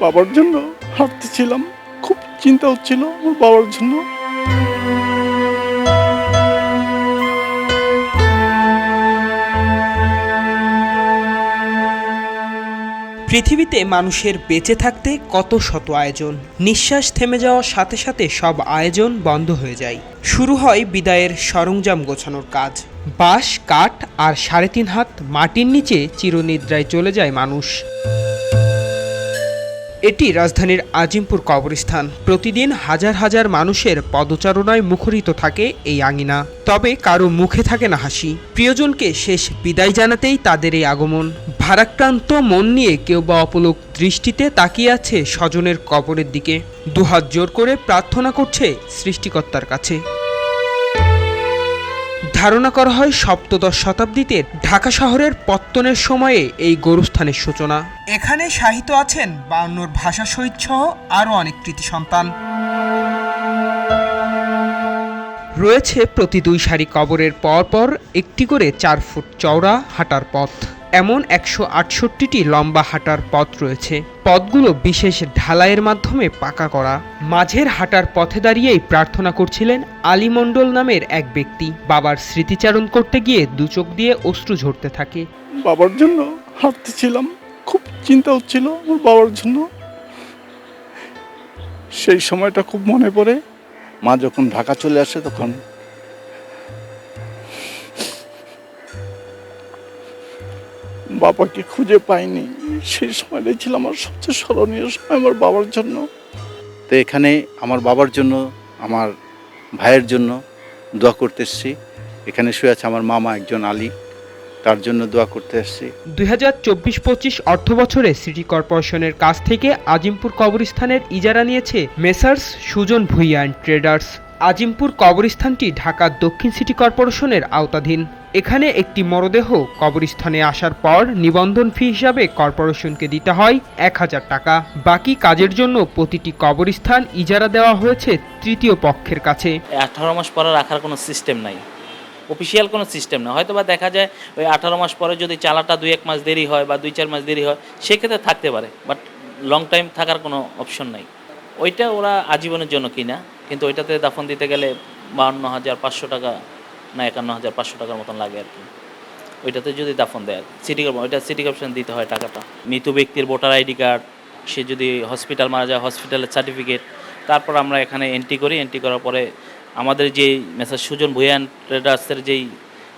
বাবার জন্য হাঁটতেছিলাম। খুব চিন্তা হচ্ছিল আমার বাবার জন্য। পৃথিবীতে মানুষের বেঁচে থাকতে কত শত আয়োজন। নিঃশ্বাস থেমে যাওয়ার সাথে সাথে সব আয়োজন বন্ধ হয়ে যায়। শুরু হয় বিদায়ের সরঞ্জাম গোছানোর কাজ। বাঁশ, কাঠ আর সাড়ে তিন হাত মাটির নিচে চিরনিদ্রায় চলে যায় মানুষ। এটি রাজধানীর আজিমপুর কবরস্থান। প্রতিদিন হাজার হাজার মানুষের পদচারণায় মুখরিত থাকে এই আঙিনা। তবে কারও মুখে থাকে না হাসি। প্রিয়জনকে শেষ বিদায় জানাতেই তাদের এই আগমন। ভারাক্রান্ত মন নিয়ে কেউ বা অপলোক দৃষ্টিতে তাকিয়ে আছে স্বজনের কবরের দিকে। দুহাত জোর করে প্রার্থনা করছে সৃষ্টিকর্তার কাছে। ধারণা করা হয় সপ্তদশ শতাব্দীতে ঢাকা শহরের পত্তনের সময়ে এই গরুস্থানের সূচনা। এখানে সাহিত্য আছেন বায়ান্নর ভাষা শহীদ সহ আরও অনেক কৃতি সন্তান। রয়েছে প্রতি দুই সারি কবরের পর পর একটি করে চার ফুট চওড়া হাঁটার পথ। এমন একশো আটষট্টিটি লম্বা হাঁটার পথ রয়েছে। পথগুলো বিশেষ ঢালাইয়ের মাধ্যমে পাকা করা। মাঝের হাঁটার পথে দাঁড়িয়েই প্রার্থনা করছিলেন আলী মণ্ডল নামের এক ব্যক্তি। বাবার স্মৃতিচারণ করতে গিয়ে দু চোখ দিয়ে অশ্রু ঝরতে থাকে। বাবার জন্য হাঁটতেছিলাম। খুব চিন্তা হচ্ছিল আমার বাবার জন্য। সেই সময়টা খুব মনে পড়ে। মা যখন ঢাকা চলে আসে তখন বাবাকে খুঁজে পাইনি। সেই সময়টাই ছিল আমার সবচেয়ে স্মরণীয় সময় আমার বাবার জন্য। তো এখানে আমার বাবার জন্য, আমার ভাইয়ের জন্য দোয়া করতে এসেছি। এখানে শুয়ে আছে আমার মামা একজন আলী, তার জন্য দোয়া করতে এসেছি। দুই হাজার চব্বিশ পঁচিশ অর্থ বছরে সিটি কর্পোরেশনের কাছ থেকে আজিমপুর কবরস্থানের ইজারা নিয়েছে messrs Sujan Bhuiyan and traders. Azimpur কবরস্থানটি ঢাকা দক্ষিণ সিটি কর্পোরেশনের আওতাধীন। এখানে একটি মরদেহ কবরস্থানে আসার পর নিবন্ধন ফি হিসাবে কর্পোরেশনকে দিতে হয় এক হাজার টাকা। বাকি কাজের জন্য প্রতিটি কবরস্থান ইজারা দেওয়া হয়েছে তৃতীয় পক্ষের কাছে। আঠারো মাস পরে রাখার কোনো সিস্টেম নাই। অফিসিয়াল কোনো সিস্টেম না হয়তো বা দেখা যায় ওই আঠারো মাস পরে যদি চালাটা দুই এক মাস দেরি হয় বা দুই চার মাস দেরি হয়, সেক্ষেত্রে থাকতে পারে। বাট লং টাইম থাকার কোনো অপশন নাই। ওইটা ওরা আজীবনের জন্য কিনা কিন্তু ওইটাতে দাফন দিতে গেলে বাহান্ন হাজার পাঁচশো টাকা না একান্ন হাজার পাঁচশো টাকার মতন লাগে আর কি। ওইটাতে যদি দাফন দেয় সিটি ওইটা সিটি কর্পোরেশন দিতে হয় টাকাটা। মৃত ব্যক্তির ভোটার আইডি কার্ড, সে যদি হসপিটাল মারা যায় হসপিটালের সার্টিফিকেট তারপর আমরা এখানে এন্ট্রি করি। এন্ট্রি করার পরে আমাদের যে মেসার সুজন ভুয়ান ট্রেডার্সের যেই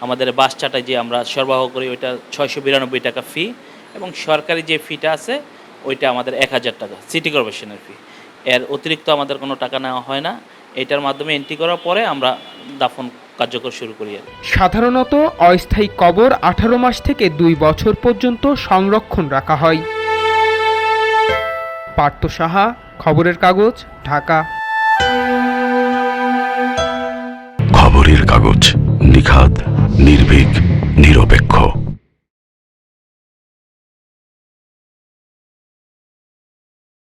আমাদের বাস চাটায় যে আমরা সরবরাহ করি, ওইটা ছয়শো বিরানব্বই টাকা ফি এবং সরকারি যে ফিটা আছে, ওইটা আমাদের এক হাজার টাকা সিটি কর্পোরেশনের ফি এর অতিরিক্ত আমাদের কোনো টাকা নেওয়া হয় না। এটার মাধ্যমে এন্ট্রি করার পরে আমরা দাফন কার্যকর শুরু করি সাধারণত অস্থায়ী কবর আঠারো মাস থেকে দুই বছর পর্যন্ত সংরক্ষণ রাখা হয়। পার্থ সাহা খবরের কাগজ ঢাকা। খবরের কাগজ নিখাদ নির্ভীক নিরপেক্ষ।